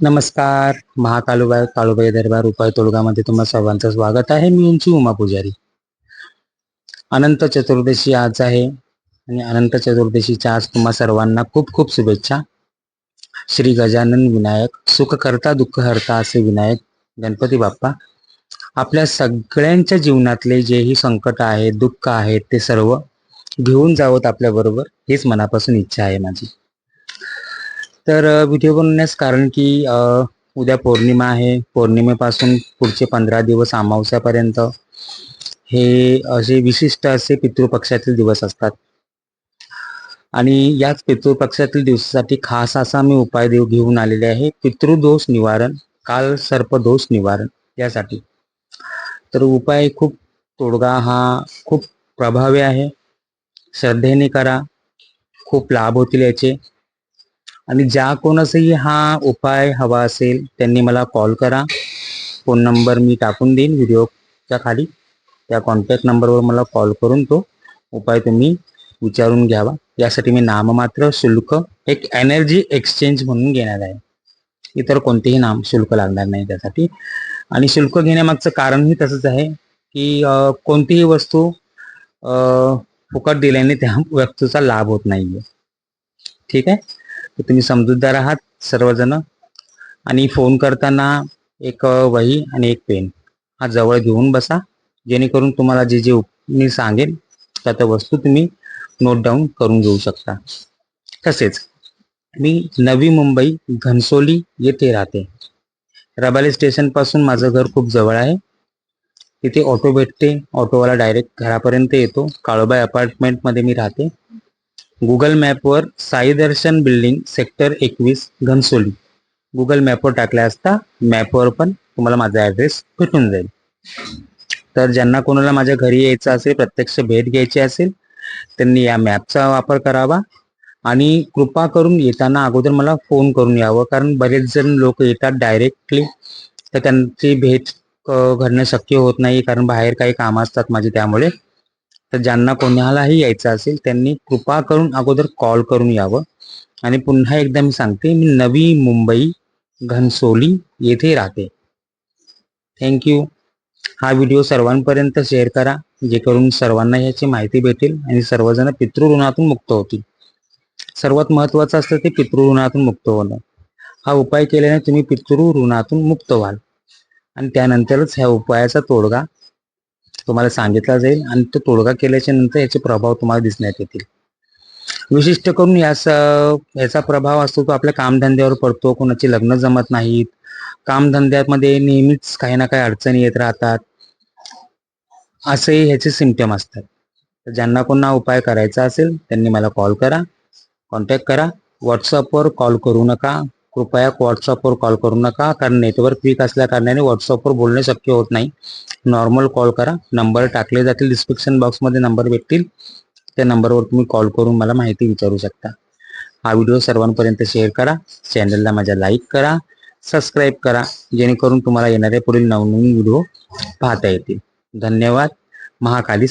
नमस्कार महाकालुबाई काळूबाई दरबार उपाय तोडगामध्ये तुम्हा सर्वांचं स्वागत आहे. मी उंची उमा पुजारी. अनंत चतुर्दशी आज आहे आणि अनंत चतुर्दशीच्या आज तुम्हा सर्वांना खूप खूप शुभेच्छा. श्री गजानन विनायक सुख करता दुःख हरता असे विनायक गणपती बाप्पा आपल्या सगळ्यांच्या जीवनातले जेही संकट आहे दुःख आहेत ते सर्व घेऊन जावत आपल्याबरोबर हीच मनापासून इच्छा आहे माझी. तर व्हिडिओ बनवण्यास कारण की उद्या पौर्णिमा आहे. पौर्णिमेपासून पुढचे पंधरा दिवस अमावस्यापर्यंत हे असे विशिष्ट असे पितृपक्षातील दिवस असतात. आणि याच पितृपक्षातील दिवसासाठी खास असा मी उपाय देऊ घेऊन आलेले आहे. पितृदोष निवारण काल सर्पदोष निवारण यासाठी. तर उपाय खूप तोडगा हा खूप प्रभावी आहे. श्रद्धेने करा. खूप लाभ होतील याचे. आणि ज्या कोणासही हा उपाय हवा असेल त्यांनी मला कॉल करा. फोन नंबर मी टाकून देईन व्हिडिओच्या खाली. त्या कॉन्टॅक्ट नंबरवर मला कॉल करून तो उपाय तुम्ही विचारून घ्यावा. यासाठी मी नाममात्र शुल्क एक एनर्जी एक्सचेंज म्हणून घेणार आहे. इतर कोणतेही नाम शुल्क लागणार नाही त्यासाठी. आणि शुल्क घेण्यामागचं कारणही तसंच आहे की कोणतीही वस्तू फुकट दिल्याने त्या वस्तूचा लाभ होत नाहीये. ठीक आहे? तर तुम्ही समजूतदार आहात सर्वजण. आणि फोन करताना एक वही आणि एक पेन हा जवळ घेऊन बसा. जेणेकरून तुम्हाला जे जे मी सांगेन त्या त्या वस्तू तुम्ही नोट डाऊन करून घेऊ शकता. तसेच मी नवी मुंबई घनसोली येथे राहते. रबाली स्टेशनपासून माझं घर खूप जवळ आहे. तिथे ऑटो भेटते. ऑटोवाला डायरेक्ट घरापर्यंत येतो. काळोबाई अपार्टमेंटमध्ये मी राहते. गुगल मॅपवर साई दर्शन बिल्डिंग सेक्टर एकवीस घनसोली. गुगल मॅपवर टाकल्या असता मॅपवर पण तुम्हाला माझा ॲड्रेस भेटून जाईल. तर ज्यांना कोणाला माझ्या घरी यायचं असेल प्रत्यक्ष भेट घ्यायची असेल त्यांनी या मॅपचा वापर करावा. आणि कृपा करून येताना अगोदर मला फोन करून यावं कारण बरेच जण लोक येतात डायरेक्टली तर त्यांची भेट घडणं शक्य होत नाही कारण बाहेर काही कामं असतात माझी त्यामुळे. तर ज्यांना कोणालाही यायचं असेल त्यांनी कृपा करून अगोदर कॉल करून यावं. आणि पुन्हा एकदा मी सांगते मी नवी मुंबई घनसोली येथे राहते. थँक्यू हा व्हिडिओ सर्वांपर्यंत शेअर करा जे करून सर्वांना याची माहिती भेटेल आणि सर्वजण पितृऋणातून मुक्त होतील. सर्वात महत्वाचं असतं ते पितृऋणातून मुक्त होणं. हा उपाय केल्याने तुम्ही पितृऋणातून मुक्त व्हाल. आणि त्यानंतरच ह्या उपायाचा तोडगा तुम्हाला सांगितला जाईल आणि तो तोडगा केल्याच्यानंतर याचे प्रभाव तुम्हाला दिसण्यात येतील. विशिष्ट करून यास याचा प्रभाव असतो तो आपल्या कामधंद्यावर पडतो कोणाची लग्न जमत नाहीत. कामधंद्यामध्ये नेहमीच काही ना काही अडचणी येत राहतात. असे ह्याचे सिमटम असतात. तर ज्यांना कोणा उपाय करायचा असेल त्यांनी मला कॉल करा. कॉन्टॅक्ट करा. व्हॉट्सअपवर कॉल करू नका. कृपया व्हॉट्सअपवर कॉल करू नका कारण नेटवर्क वीक असल्या कारणाने व्हॉट्सअपवर बोलणे शक्य होत नाही. नॉर्मल कॉल करा. नंबर टाकले जातील डिस्क्रिप्शन बॉक्समध्ये नंबर भेटतील. त्या नंबरवर तुम्ही कॉल करून मला माहिती विचारू शकता. हा व्हिडिओ सर्वांपर्यंत शेअर करा. चॅनलला माझ्या लाईक करा. सबस्क्राईब करा. जेणेकरून तुम्हाला येणारे पुढील नवनवीन व्हिडिओ पाहता येतील. धन्यवाद. महाकाली